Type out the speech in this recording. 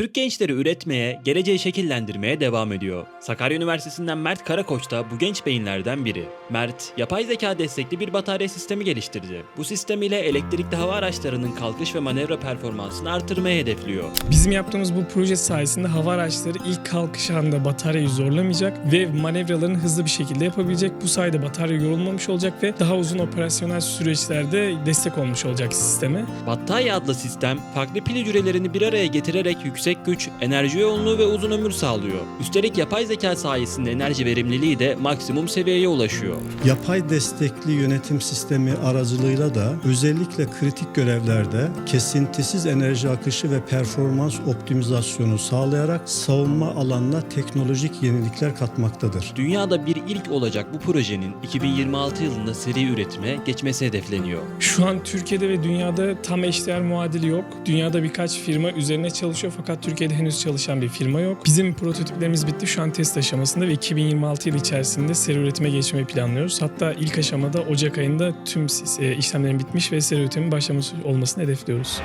Türk gençleri üretmeye, geleceği şekillendirmeye devam ediyor. Sakarya Üniversitesi'nden Mert Karakoç da bu genç beyinlerden biri. Mert, yapay zeka destekli bir batarya sistemi geliştirdi. Bu sistem ile elektrikli hava araçlarının kalkış ve manevra performansını artırmayı hedefliyor. Bizim yaptığımız bu proje sayesinde hava araçları ilk kalkış anında bataryayı zorlamayacak ve manevralarını hızlı bir şekilde yapabilecek. Bu sayede batarya yorulmamış olacak ve daha uzun operasyonel süreçlerde destek olmuş olacak sisteme. Battaya adlı sistem, farklı pil hücrelerini bir araya getirerek yüksek güç, enerji yoğunluğu ve uzun ömür sağlıyor. Üstelik yapay zeka sayesinde enerji verimliliği de maksimum seviyeye ulaşıyor. Yapay destekli yönetim sistemi aracılığıyla da özellikle kritik görevlerde kesintisiz enerji akışı ve performans optimizasyonu sağlayarak savunma alanına teknolojik yenilikler katmaktadır. Dünyada bir ilk olacak bu projenin 2026 yılında seri üretime geçmesi hedefleniyor. Şu an Türkiye'de ve dünyada tam eşdeğer muadili yok. Dünyada birkaç firma üzerine çalışıyor fakat Türkiye'de henüz çalışan bir firma yok. Bizim prototiplerimiz bitti şu an test aşamasında ve 2026 yılı içerisinde seri üretime geçmeyi planlıyoruz. Hatta ilk aşamada Ocak ayında tüm e, işlemlerin bitmiş ve seri üretimin başlamış olmasını hedefliyoruz.